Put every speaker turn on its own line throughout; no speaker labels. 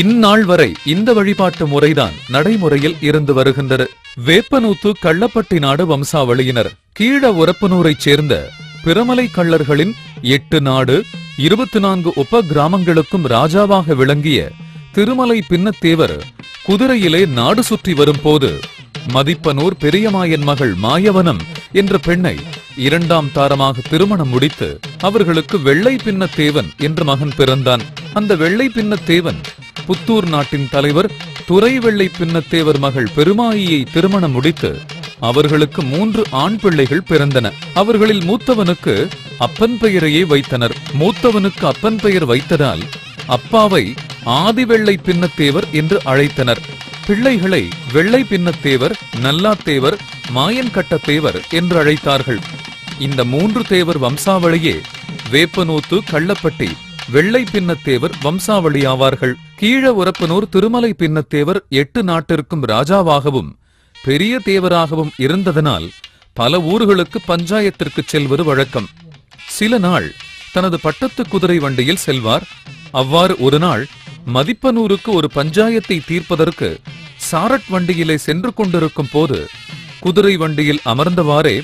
இந்நாள் வரை இந்த வழிபாட்டு முறைதான் நடைமுறையில் இருந்து வருகின்றது. வேப்பனூத்து கள்ளப்பட்டி நாடு வம்சாவளியினர் கீழ உரப்பனூரைச் சேர்ந்த பிரமலை கள்ளர்களின் எட்டு நாடு இருபத்தி நான்கு உப கிராமங்களுக்கும் ராஜாவாக விளங்கிய திருமலை பின்னத்தேவர் குதிரையிலே நாடு சுற்றி வரும்போது மதிப்பனூர் பெரியமாயன் மகள் மாயவனம் என்ற பெண்ணை இரண்டாம் தாரமாக திருமணம் முடித்து அவர்களுக்கு வெள்ளை பின்னத்தேவன் என்ற மகன் பிறந்தான். அந்த வெள்ளை பின்னத்தேவன் புத்தூர் நாட்டின் தலைவர் துறைவெள்ளை பின்னத்தேவர் மகள் பெருமாயியை திருமணம் முடித்து அவர்களுக்கு மூன்று ஆண் பிள்ளைகள் பிறந்தன. அவர்களில் மூத்தவனுக்கு அப்பன் பெயரையே வைத்தனர். மூத்தவனுக்கு அப்பன் பெயர் வைத்ததால் அப்பாவை ஆதி வெள்ளை பின்னத்தேவர் என்று அழைத்தனர். பிள்ளைகளை வெள்ளை பின்னத்தேவர் நல்லாத்தேவர் மாயன்கட்டத்தேவர் என்று அழைத்தார்கள். இந்த மூன்று தேவர் வம்சாவளியே வேப்பனூத்து கள்ளப்பட்டி வெள்ளை பின்னத்தேவர் வம்சாவளி ஆவார்கள் கீழ உரப்பனூர் திருமலை பின்னத்தேவர் எட்டு நாட்டிற்கும் ராஜாவாகவும் பெரிய தேவராகவும் இருந்ததனால் பல ஊர்களுக்கு பஞ்சாயத்திற்கு செல்வது வழக்கம். சில நாள் தனது பட்டத்து குதிரை வண்டியில் செல்வார். அவ்வாறு ஒரு நாள் மதிப்பனூருக்கு ஒரு பஞ்சாயத்தை தீர்ப்பதற்கு சாரட் வண்டியிலே சென்று கொண்டிருக்கும் போது குதிரை வண்டியில் அமர்ந்தவாறே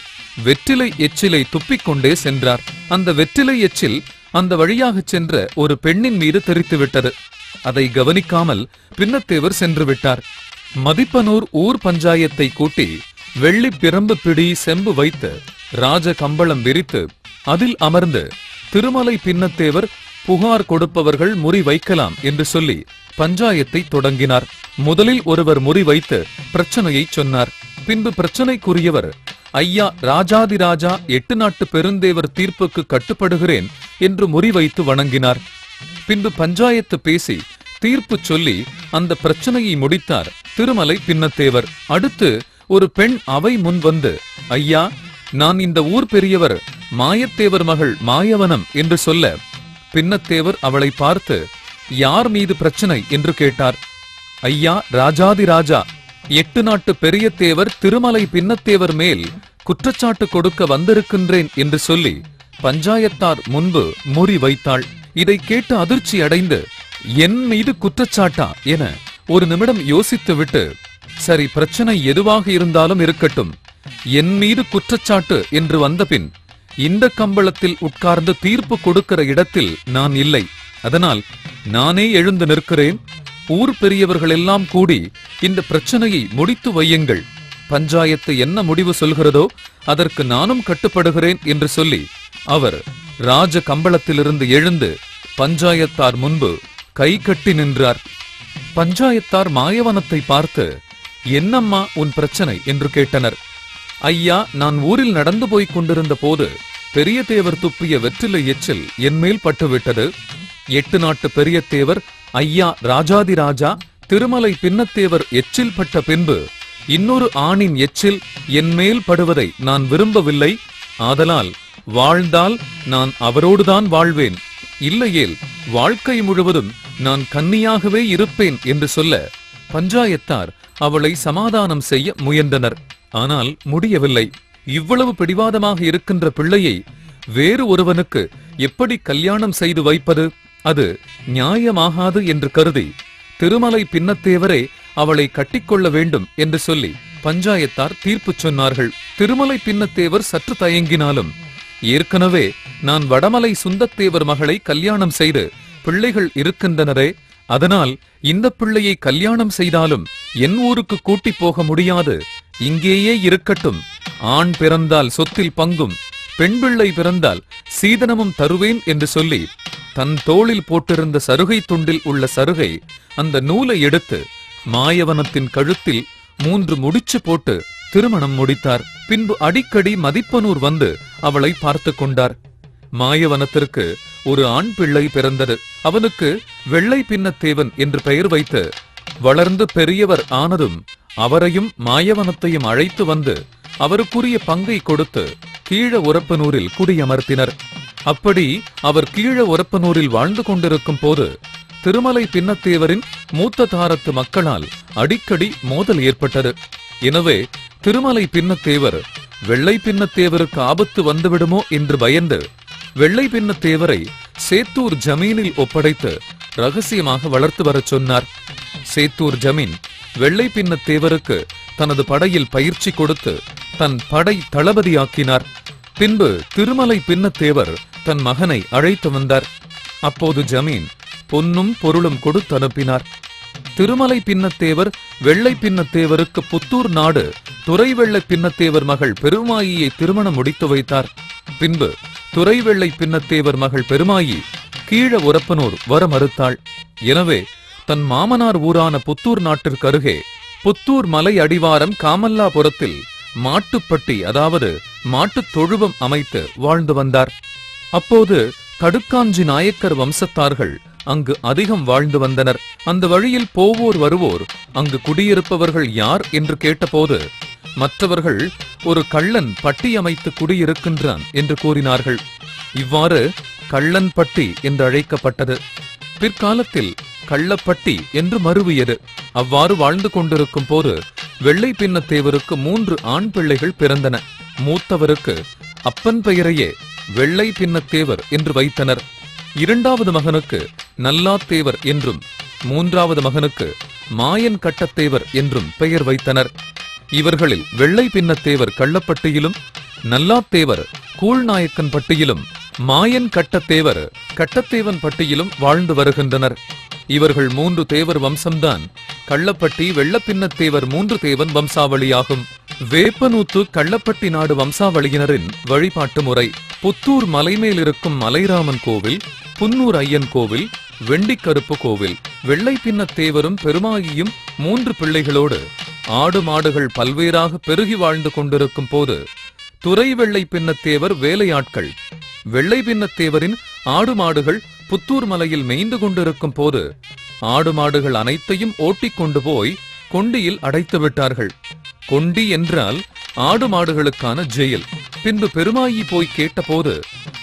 வெற்றிலை எச்சிலை துப்பிக்கொண்டே சென்றார். அந்த வெற்றிலை எச்சில் அந்த வழியாகச் சென்ற ஒரு பெண்ணின் மீது தெரித்து விட்டது அதை கவனிக்காமல் பின்னத்தேவர் சென்று விட்டார். மதிப்பனூர் ஊர் பஞ்சாயத்தை கூட்டி வெள்ளி பிரம்பு பிடி செம்பு வைத்து ராஜ கம்பளம் விரித்து அதில் அமர்ந்து திருமலை பின்னத்தேவர் புகார் கொடுப்பவர்கள் முறி வைக்கலாம் என்று சொல்லி பஞ்சாயத்தை தொடங்கினார். முதலில் ஒருவர் முறி வைத்து பிரச்சனையை சொன்னார். பின்பு பிரச்சனைக்குரியவர் ஐயா ராஜாதிராஜா எட்டு நாட்டு பெருந்தேவர் தீர்ப்புக்கு கட்டுப்படுகிறேன் என்று முறிவைத்து வணங்கினார். பின்பு பஞ்சாயத்து பேசி தீர்ப்பு சொல்லி அந்த பிரச்சனையை முடித்தார் திருமலை பின்னத்தேவர். அடுத்து ஒரு பெண் அவை முன் வந்து ஐயா நான் இந்த ஊர் பெரியவர் மாயத்தேவர் மகள் மாயவனம் என்று சொல்ல. பின்னத்தேவர் அவளை பார்த்து யார் மீது பிரச்சனை? என்று கேட்டார். ஐயா ராஜாதி ராஜா எட்டு நாட்டு பெரிய தேவர் திருமலை பின்னத்தேவர் மேல் குற்றச்சாட்டு கொடுக்க வந்திருக்கின்றேன் என்று சொல்லி பஞ்சாயத்தார் முன்பு முறி வைத்தாள். இதை கேட்டு அதிர்ச்சி அடைந்து என் மீது குற்றச்சாட்டா? என ஒரு நிமிடம் யோசித்துவிட்டு சரி பிரச்சனை எதுவாக இருந்தாலும் இருக்கட்டும். என் மீது குற்றச்சாட்டு என்று வந்தபின் இந்த கம்பளத்தில் உட்கார்ந்து தீர்ப்பு கொடுக்கிற இடத்தில் நான் இல்லை. அதனால் நானே எழுந்து நிற்கிறேன். ஊர் பெரியவர்கள் எல்லாம் கூடி இந்த பிரச்சனையை முடித்து வையுங்கள். பஞ்சாயத்து என்ன முடிவு சொல்கிறதோ அதற்கு நானும் கட்டுப்படுகிறேன் என்று சொல்லி அவர் ராஜ கம்பளத்திலிருந்து எழுந்து பஞ்சாயத்தார் முன்பு கை கட்டி நின்றார். பஞ்சாயத்தார் மாயவனத்தை பார்த்து என்னம்மா உன் பிரச்சனை? என்று கேட்டனர். ஐயா நான் ஊரில் நடந்து போய்க் கொண்டிருந்த போது பெரிய தேவர் துப்பிய வெற்றிலை எச்சில் என்மேல் பட்டுவிட்டது. எட்டு நாட்டு பெரிய தேவர் ஐயா ராஜாதி ராஜா திருமலை பின்னத்தேவர் எச்சில் பட்ட பின்பு இன்னொரு ஆணின் எச்சில் என் மேல் படுவதை நான் விரும்பவில்லை. ஆதலால் வாழ்ந்தால் நான் அவரோடுதான் வாழ்வேன். இல்லையேல் வாழ்க்கை முழுவதும் நான் கன்னியாகவே இருப்பேன் என்று சொல்ல பஞ்சாயத்தார் அவளை சமாதானம் செய்ய முயன்றனர். ஆனால் முடியவில்லை. இவ்வளவு பிடிவாதமாக இருக்கின்ற பிள்ளையை வேறு ஒருவனுக்கு எப்படி கல்யாணம் செய்து வைப்பது? அது நியாயமாகாது என்று கருதி திருமலை பின்னத்தேவரே அவளை கட்டிக்கொள்ள வேண்டும் என்று சொல்லி பஞ்சாயத்தார் தீர்ப்பு சொன்னார்கள். திருமலை பின்னத்தேவர் சற்று தயங்கினாலும் ஏற்கனவே நான் வடமலை சுந்தத்தேவர் மகளை கல்யாணம் செய்து பிள்ளைகள் இருக்கின்றனரே அதனால் இந்த பிள்ளையை கல்யாணம் செய்தாலும் என் ஊருக்கு கூட்டி போக முடியாது. இங்கேயே இருக்கட்டும். ஆண் பிறந்தால் சொத்தில் பங்கும் பெண் பிள்ளை பிறந்தால் சீதனமும் தருவேன் என்று சொல்லி தன் தோளில் போட்டிருந்த சருகை துண்டில் உள்ள சருகை அந்த நூலை எடுத்து மாயவனத்தின் கழுத்தில் மூன்று முடிச்சு போட்டு திருமணம் முடித்தார். பின்பு அடிக்கடி மதிப்பனூர் வந்து அவளை பார்த்து கொண்டார். மாயவனத்திற்கு ஒரு ஆண் பிள்ளை பிறந்தது. அவனுக்கு வெள்ளை பின்னத்தேவன் என்று பெயர் வைத்து வளர்ந்து பெரியவர் ஆனதும் அவரையும் மாயவனத்தையும் அழைத்து வந்து அவருக்குரிய பங்கை கொடுத்து கீழ உரப்பனூரில் குடியமர்த்தினர். அப்படி அவர் கீழ உரப்பனூரில் வாழ்ந்து கொண்டிருக்கும் போது திருமலை பின்னத்தேவரின் மூத்த தாரத்து மக்களால் அடிக்கடி மோதல் ஏற்பட்டது. எனவே திருமலை பின்னத்தேவர் வெள்ளை பின்னத்தேவருக்கு ஆபத்து வந்துவிடுமோ என்று பயந்து வெள்ளை பின்னத்தேவரை சேத்தூர் ஜமீனில் ஒப்படைத்து ரகசியமாக வளர்த்து வரச் சொன்னார். சேத்தூர் ஜமீன் வெள்ளை பின்னத்தேவருக்கு தனது படையில் பயிற்சி கொடுத்து தன் படை தளபதியாக்கினார். பின்பு திருமலை பின்னத்தேவர் தன் மகனை அழைத்து வந்தார். அப்போது ஜமீன் பொன்னும் பொருளும் கொடுத்து அனுப்பினார். திருமலை பின்னத்தேவர் வெள்ளை பின்னத்தேவருக்கு புத்தூர் நாடு துறை வெள்ளை பின்னத்தேவர் மகள் பெருமாயியை திருமணம் முடித்து வைத்தார். பின்பு துறை வெள்ளை பின்னத்தேவர் மகள் பெருமாயி கீழ உரப்பனூர் வர மறுத்தாள். எனவே தன் மாமனார் ஊரான புத்தூர் நாட்டிற்கு அருகே புத்தூர் மலை அடிவாரம் காமல்லாபுரத்தில் மாட்டுப்பட்டி அதாவது மாட்டுத் தொழுவம் அமைத்து வாழ்ந்து வந்தார். அப்போது கடுக்காஞ்சி நாயக்கர் வம்சத்தார்கள் அங்கு அதிகம் வாழ்ந்து வந்தனர். அந்த வழியில் போவோர் வருவோர் அங்கு குடியிருப்பவர்கள் யார் என்று கேட்டபோது மற்றவர்கள் ஒரு கள்ளன் பட்டி அமைத்து குடியிருக்கின்றான் என்று கூறினார்கள். இவ்வாறு கள்ளன் பட்டி என்று அழைக்கப்பட்டது. பிற்காலத்தில் கள்ளப்பட்டி என்று மறுவியது அவ்வாறு வாழ்ந்து கொண்டிருக்கும் போது வெள்ளை பின்னத்தேவருக்கு மூன்று ஆண் பிள்ளைகள் பிறந்தன. மூத்தவருக்கு அப்பன் பெயரையே வெள்ளை பின்னத்தேவர் என்று வைத்தனர். இரண்டாவது மகனுக்கு நல்லாத்தேவர் என்றும் மூன்றாவது மகனுக்கு மாயன் கட்டத்தேவர் என்றும் பெயர் வைத்தனர். இவர்களில் வெள்ளை பின்னத்தேவர் கள்ளப்பட்டியிலும் நல்லாத்தேவர் கூழ்நாயக்கன் பட்டியிலும் மாயன் கட்டத்தேவர் கட்டத்தேவன் பட்டியிலும் வாழ்ந்து வருகின்றனர். இவர்கள் மூன்று தேவர் வம்சம்தான் கள்ளப்பட்டி வெள்ளப்பின்னத்தேவர் மூன்று தேவன் வம்சாவளியாகும். வேப்பனூத்து கள்ளப்பட்டி நாடு வம்சாவளியினரின் வழிபாட்டு முறை. புத்தூர் மலைமேல் இருக்கும் மலைராமன் கோவில் புன்னூர் ஐயன் கோவில் வெண்டிக்கருப்பு கோவில். வெள்ளை பின்னத்தேவரும் பெருமாகியும் மூன்று பிள்ளைகளோடு ஆடு மாடுகள் பல்வேறாக பெருகி வாழ்ந்து கொண்டிருக்கும் போது துறை வெள்ளை பின்னத்தேவர் வேலையாட்கள் வெள்ளை பின்னத்தேவரின் ஆடு மாடுகள் புத்தூர் மலையில் மேய்ந்து கொண்டிருக்கும் போது ஆடு மாடுகள் அனைத்தையும் ஓட்டிக் கொண்டு போய் கொண்டியில் அடைத்து விட்டார்கள் கொண்டி என்றால் ஆடு மாடுகளுக்கான ஜெயில். பின்பு பெருமாயி போய் கேட்டபோது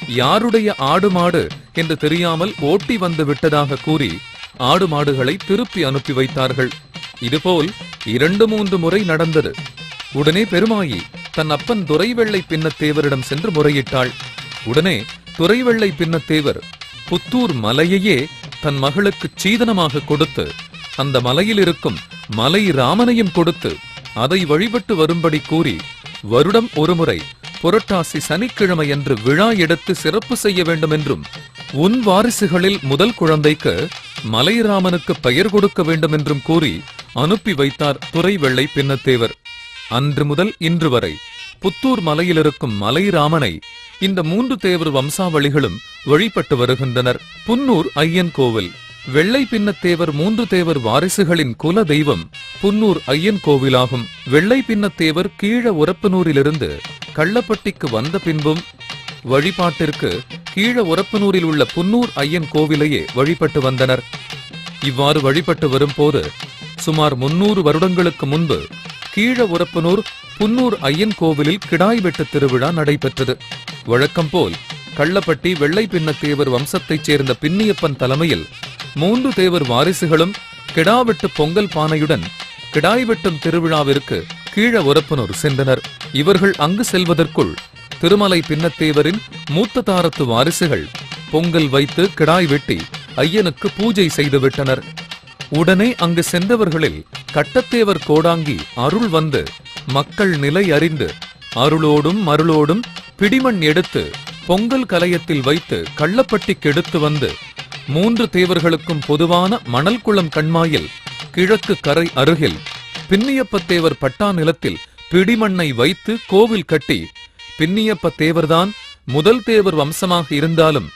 யாருடைய ஆடு மாடு? என்று தெரியாமல் ஓட்டி வந்து விட்டதாக கூறி ஆடு மாடுகளை திருப்பி அனுப்பி வைத்தார்கள். இதுபோல் இரண்டு மூன்று முறை நடந்தது. உடனே பெருமாயி தன் அப்பன் துரைவெள்ளை பின்னத்தேவரிடம் சென்று முறையிட்டாள். உடனே துறைவெள்ளை பின்னத்தேவர் புத்தூர் மலையையே தன் மகளுக்கு சீதனமாக கொடுத்து அந்த மலையில் இருக்கும் மலை ராமனையும் கொடுத்து அதை வழிபட்டு வரும்படி கூறி வருடம் ஒருமுறை புரட்டாசி சனிக்கிழமை என்று விழா எடுத்து சிறப்பு செய்ய வேண்டும் என்றும் உன் வாரிசுகளில் முதல் குழந்தைக்கு மலைராமனுக்கு பெயர் கொடுக்க வேண்டும் என்றும் கூறி அனுப்பி வைத்தார் துரைவெள்ளை பின்னத்தேவர். அன்று முதல் இன்று வரை புத்தூர் மலையில் இருக்கும் மலைராமனை இந்த மூன்று தேவர் வம்சாவளிகளும் வழிபட்டு வருகின்றனர். புன்னூர் ஐயன் கோவில். வெள்ளை பின்னத்தேவர் மூன்று தேவர் வாரிசுகளின் குல தெய்வம் புன்னூர் ஐயன் கோவிலாகும். வெள்ளை பின்னத்தேவர் கீழ உரப்பனூரிலிருந்து கள்ளப்பட்டிக்கு வந்த பின்பும் வழிபாட்டிற்கு கீழ உரப்பனூரில் உள்ள புன்னூர் ஐயன் கோவிலையே வழிபட்டு வந்தனர். இவ்வாறு வழிபட்டு வரும்போது சுமார் முன்னூறு வருடங்களுக்கு முன்பு கீழ உரப்பனூர் புன்னூர் ஐயன் கோவிலில் கிடாய் வெட்டு திருவிழா நடைபெற்றது. வழக்கம் போல் கள்ளப்பட்டி வெள்ளை பின்னத்தேவர் வம்சத்தைச் சேர்ந்த பின்னியப்பன் தலைமையில் மூன்று தேவர் வாரிசுகளும் கிடாவெட்டு பொங்கல் பானையுடன் கிடாய் வெட்டும் திருவிழாவிற்கு கீழ உரப்பனூர் சென்றனர். இவர்கள் அங்கு செல்வதற்குள் திருமலை பின்னத்தேவரின் மூத்த தாரத்து வாரிசுகள் பொங்கல் வைத்து கிடாய் வெட்டி ஐயனுக்கு பூஜை செய்துவிட்டனர் உடனே அங்கு சென்றவர்களில் கட்டத்தேவர் கோடாங்கி அருள் வந்து மக்கள் நிலை அறிந்து அருளோடும் மருளோடும் பிடிமண் எடுத்து பொங்கல் கலயத்தில் வைத்து கள்ளப்பட்டி கெடுத்து வந்து மூன்று தேவர்களுக்கும் பொதுவான மணல்குளம் கண்மாயில் கிழக்கு கரை அருகில் பின்னியப்பத்தேவர் பட்டா நிலத்தில் பிடிமண்ணை வைத்து கோவில் கட்டி பின்னியப்ப தேவர்தான் முதல் தேவர் வம்சமாக இருந்தாலும்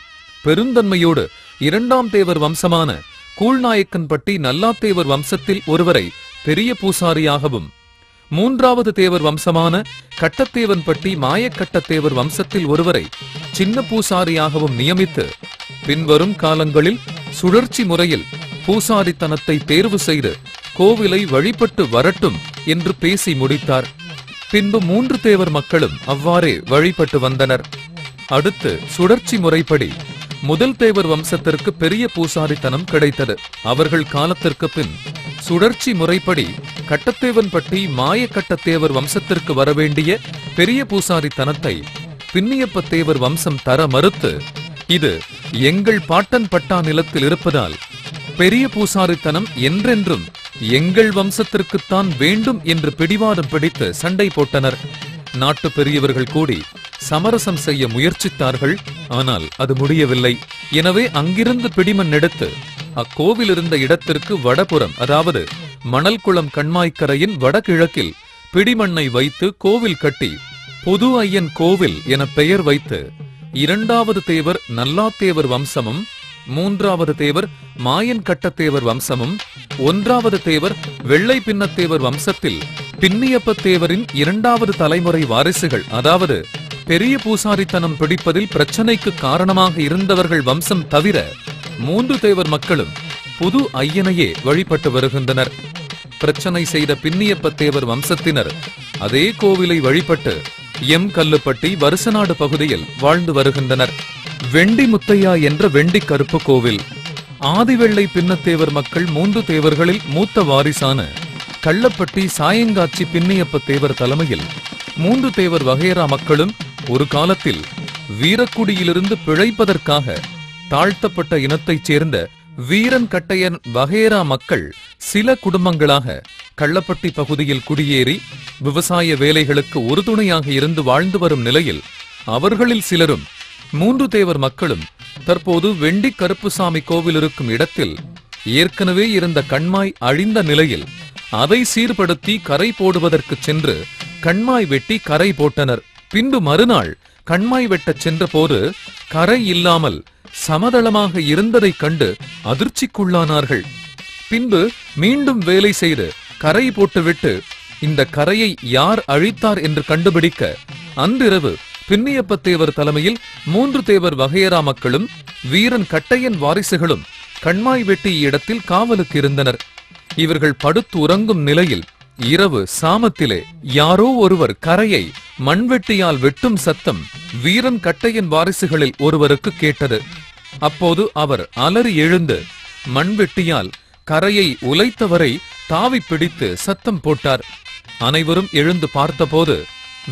பெருந்தன்மையோடு இரண்டாம் தேவர் வம்சமான கூழ்நாயக்கன்பட்டி நல்லாத்தேவர் வம்சத்தில் ஒருவரை பெரிய பூசாரியாகவும் மூன்றாவது தேவர் வம்சமான கட்டத்தேவன்பட்டி மாயக்கட்டத்தேவர் வம்சத்தில் ஒருவரை சின்ன பூசாரியாகவும் நியமித்து பின்வரும் காலங்களில் சுழற்சி முறையில் பூசாரித்தனத்தை தேர்வு செய்து கோவிலை வழிபட்டு வரட்டும் என்று பேசி முடித்தார். பின்பு மூன்று தேவர் மக்களும் அவ்வாறே வழிபட்டு வந்தனர். அடுத்து சுழற்சி முறைப்படி முதல் தேவர் வம்சத்திற்கு பெரிய பூசாரித்தனம் கிடைத்தது. அவர்கள் காலத்திற்கு பின் சுழற்சி முறைப்படி கட்டத்தேவன்பட்டி மாயக்கட்டத்தேவர் வம்சத்திற்கு வரவேண்டிய பெரிய பூசாரித்தனத்தை பின்னியப்ப தேவர் வம்சம் தர மறுத்து இது எங்கள் பாட்டன் பட்டா நிலத்தில் இருப்பதால் பெரிய பூசாரித்தனம் என்றென்றும் எங்கள் வம்சத்திற்குத்தான் வேண்டும் என்று பிடிவாதம் பிடித்து சண்டை போட்டனர். நாட்டு பெரியவர்கள் கூடி சமரசம் செய்ய முயற்சித்தார்கள் ஆனால் அது முடியவில்லை. எனவே அங்கிருந்து பிடிமண் எடுத்து அக்கோவில் இருந்த இடத்திற்கு வடபுறம் அதாவது மணல்குளம் கண்மாய்க்கரையின் வடகிழக்கில் பிடிமண்ணை வைத்து கோவில் கட்டி புது ஐயன் கோவில் என பெயர் வைத்து இரண்டாவது தேவர் நல்லாத்தேவர் வம்சமும் மூன்றாவது தேவர் மாயன் கட்டத்தேவர் வம்சமும் ஒன்றாவது தேவர் வெள்ளை பின்னத்தேவர் வம்சத்தில் பின்னியப்ப தேவரின் இரண்டாவது தலைமுறை வாரிசுகள் அதாவது பெரிய பூசாரித்தனம் பிடிப்பதில் பிரச்சனைக்கு காரணமாக இருந்தவர்கள் வம்சம் தவிர மூன்று தேவர் மக்களும் புது ஐயனையே வழிபட்டு வருகின்றனர். பிரச்சனை செய்த பின்னியப்ப தேவர் வம்சத்தினர் அதே கோவிலை வழிபட்டு எம் கல்லுப்பட்டி வருசநாடு பகுதியில் வாழ்ந்து வருகின்றனர். வெண்டி முத்தையா என்ற வெண்டி கருப்பு கோவில். ஆதிவெள்ளை பின்னத்தேவர் மக்கள் மூன்று தேவர்களில் மூத்த வாரிசான கள்ளப்பட்டி சாயங்காட்சி பின்னியப்ப தேவர் தலைமையில் மூன்று தேவர் வகையரா மக்களும் ஒரு காலத்தில் வீரக்குடியிலிருந்து பிழைப்பதற்காக தாழ்த்தப்பட்ட இனத்தைச் சேர்ந்த வீரன் கட்டையன் வகையரா மக்கள் சில குடும்பங்களாக கள்ளப்பட்டி பகுதியில் குடியேறி விவசாய வேலைகளுக்கு உறுதுணையாக இருந்து வாழ்ந்து வரும் நிலையில் அவர்களில் சிலரும் மூன்று தேவர் மக்களும் தற்போது வெண்டி கருப்புசாமி கோவில் இருக்கும் இடத்தில் ஏற்கனவே இருந்த கண்மாய் அழிந்த நிலையில் அதை சீர்படுத்தி கரை போடுவதற்கு சென்று கண்மாய் வெட்டி கரை போட்டனர். பின்பு மறுநாள் கண்மாய் வெட்டச் சென்றபோது கரை இல்லாமல் சமதளமாக இருந்ததைக் கண்டு அதிர்ச்சிக்குள்ளானார்கள். பின்பு மீண்டும் வேலை செய்து கரை போட்டுவிட்டு இந்த கரையை யார் அழித்தார் என்று கண்டுபிடிக்க அன்றிரவு பின்னியப்பத்தேவர் தலைமையில் மூன்று தேவர் வகையரா மக்களும் வீரன் கட்டையன் வாரிசுகளும் கண்மாய் வெட்டி இடத்தில் காவலுக்கு இருந்தனர். இவர்கள் படுத்து உறங்கும் நிலையில் இரவு சாமத்திலே யாரோ ஒருவர் கரையை மண்வெட்டியால் வெட்டும் சத்தம் வீரன் கட்டையன் வாரிசுகளில் ஒருவருக்கு கேட்டது. அப்போது அவர் அலறி எழுந்து மண்வெட்டியால் கரையை உலைத்தவரை தாவி பிடித்து சத்தம் போட்டார். அனைவரும் எழுந்து பார்த்தபோது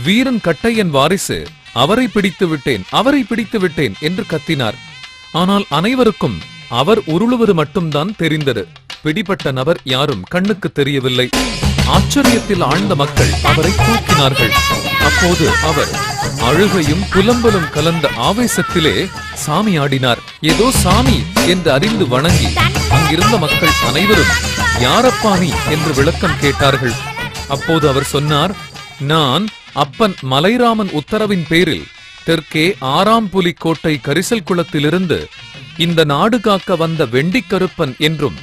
வீரன் கட்டையன் வாரிசு அவரை பிடித்து விட்டேன் அவரை பிடித்து விட்டேன் என்று கத்தினார். ஆனால் அனைவருக்கும் அவர் உருளுவது மட்டும்தான் தெரிந்தது. பிடிபட்ட நபர் யாரும் கண்ணுக்கு தெரியவில்லை. ஆச்சரியத்தில் ஆழ்ந்த மக்கள் அவரை தூக்கினார்கள். அப்போது அவர் அழுகையும் புலம்பலும் கலந்த ஆவேசத்திலே சாமி ஆடினார். ஏதோ சாமி என்று அறிந்து வணங்கி அங்கிருந்த மக்கள் அனைவரும் யாரப்பா நீ? என்று விளக்கம் கேட்டார்கள். அப்போது அவர் சொன்னார் நான் அப்பன் மலைராமன் உத்தரவின் பேரில் தெற்கே ஆறாம் புலி கோட்டை கரிசல் குளத்திலிருந்து இந்த நாடு காக்க வந்த வெண்டிக்கருப்பன் என்றும்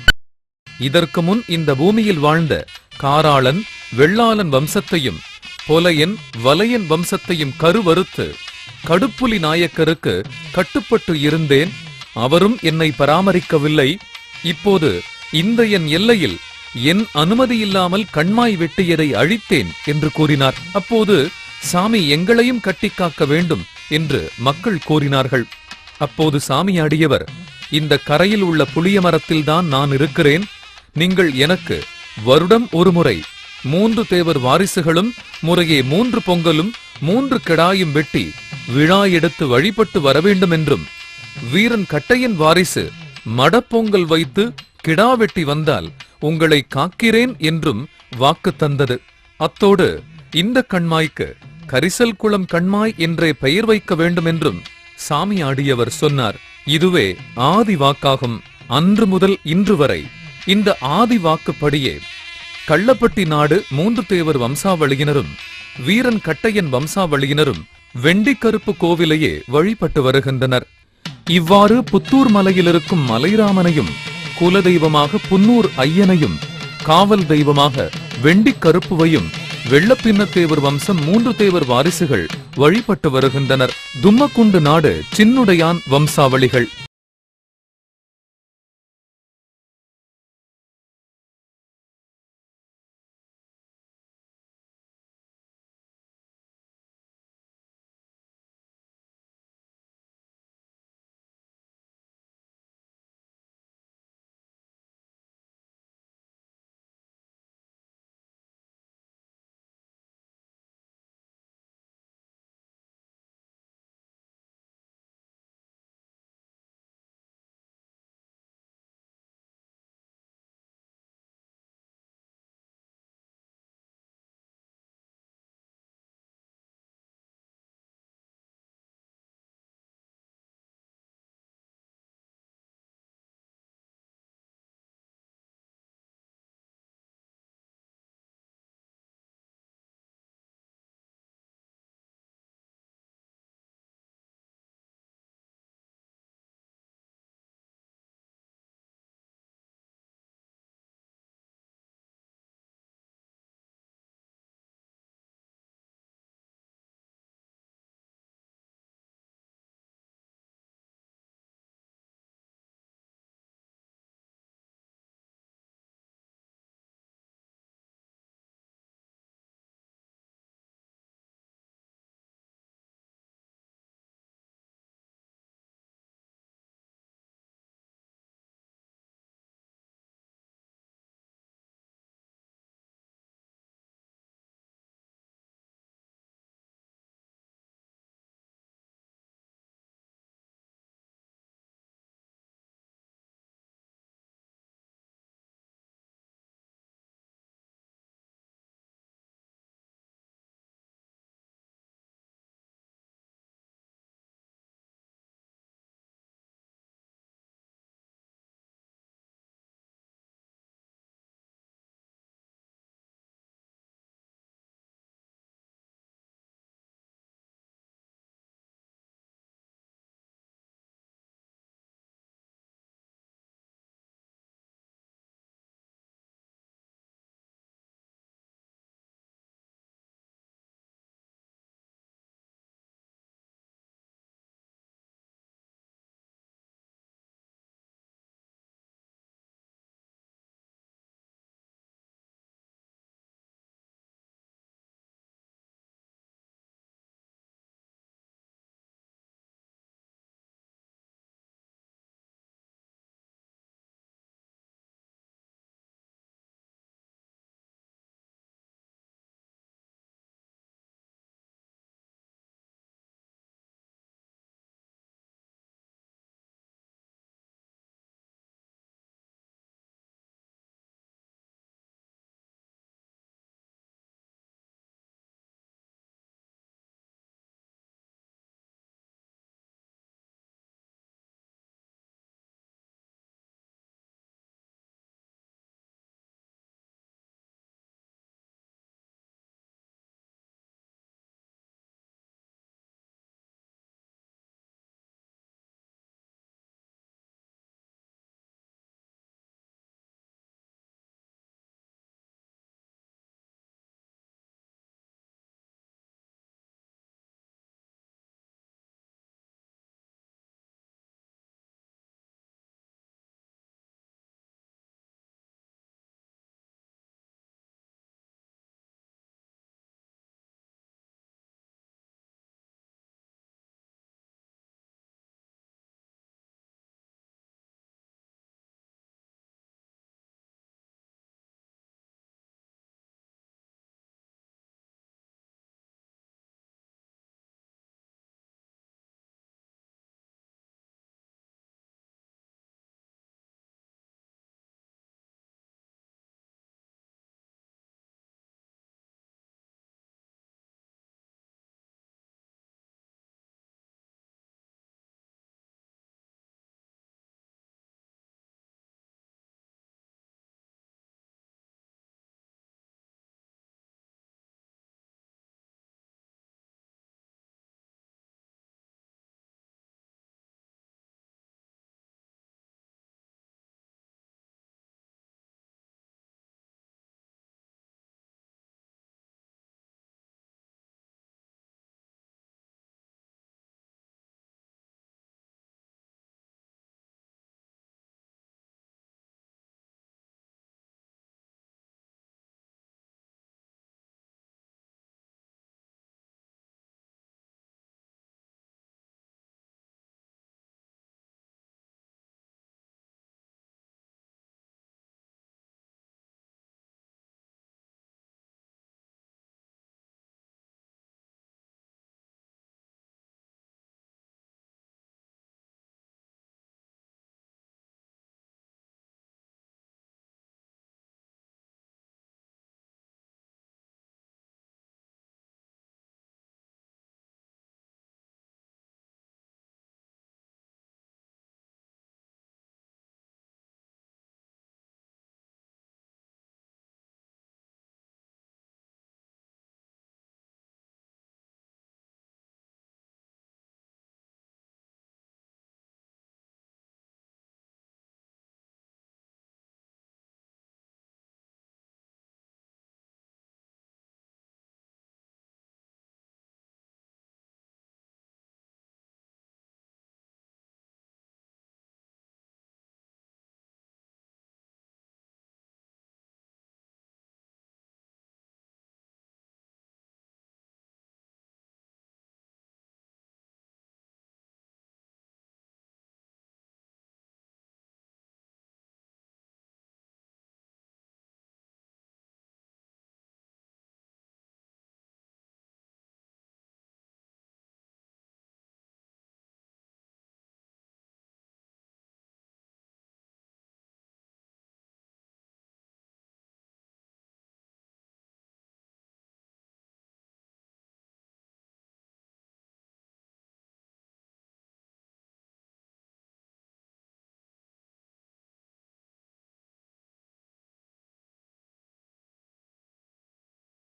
இதற்கு முன் இந்த பூமியில் வாழ்ந்த காராளன் வெள்ளாளன் வம்சத்தையும் பொலையன் வலையன் வம்சத்தையும் கருவறுத்து கடுப்புலி நாயக்கருக்கு கட்டுப்பட்டு இருந்தேன். அவரும் என்னை பராமரிக்கவில்லை. இப்போது இந்த என் எல்லையில் என் அனுமதி இல்லாமல் கண்மாய் வெட்டியதை அழித்தேன் என்று கூறினார். அப்போது சாமி எங்களையும் கட்டி காக்க வேண்டும் என்று மக்கள் கூறினார்கள் அப்போது சாமி அடியவர் இந்த கரையில் உள்ள புளிய மரத்தில்தான் நான் இருக்கிறேன். நீங்கள் எனக்கு வருடம் ஒருமுறை மூன்று தேவர் வாரிசுகளும் முறையே மூன்று பொங்கலும் மூன்று கிடாயும் வெட்டி விழா எடுத்து வழிபட்டு வரவேண்டும் என்றும் வீரன் கட்டையின் வாரிசு மடப்பொங்கல் வைத்து கிடா வெட்டி வந்தால் உங்களை காக்கிறேன் என்றும் வாக்கு தந்தது. அத்தோடு இந்த கண்மாய்க்கு கரிசல் குளம் கண்மாய் என்றே பெயர் வைக்க வேண்டும் என்றும் சாமி ஆடியவர் சொன்னார். இதுவே ஆதி வாக்காகும். அன்று முதல் இன்று வரை இந்த ஆதி வாக்குப்படியே கள்ளப்பட்டி நாடு மூன்று தேவர் வம்சாவளியினரும் வீரன் கட்டையன் வம்சாவளியினரும் வெண்டிக்கருப்பு கோவிலையே வழிபட்டு வருகின்றனர். இவ்வாறு புத்தூர் மலையில் இருக்கும் மலைராமனையும் குலதெய்வமாக புன்னூர் ஐயனையும் காவல் தெய்வமாக வெண்டிக்கருப்புவையும் வெள்ளப்பின்னத்தேவர் வம்சம் மூன்று தேவர் வாரிசுகள் வழிபட்டு வருகின்றனர். தும்மக்குண்டு நாடு சின்னுடையான் வம்சாவளிகள்.